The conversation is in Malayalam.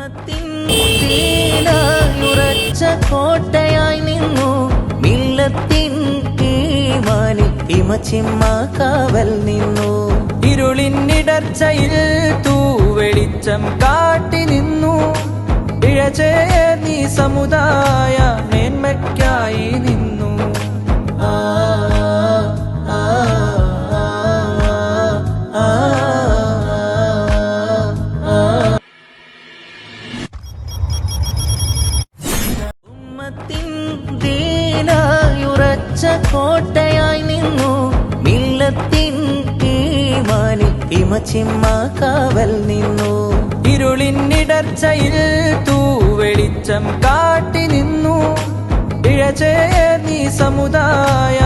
ഉമ്മത്തിൻ ഉറച്ച കോട്ടയായി നിന്നു. മില്ലത്തിൻ ഈമാനിൽ ഇമച്ചിമ്മ കാവൽ നിന്നു. ഇരുളിന്നിടർച്ചയിൽ തൂവെളിച്ചം കാട്ടി നിന്നു. ഇഴചേ നീ സമുദായ ദീനായുറച്ച കോട്ടയായി നിന്നു. മില്ലത്തിൻ ഈമാനിൽ ഇമച്ചിമ്മ കാവൽ നിന്നു. ഇരുളിനിടർച്ചയിൽ തൂവെളിച്ചം കാട്ടി നിന്നു. ഇഴചേ നീ സമുദായ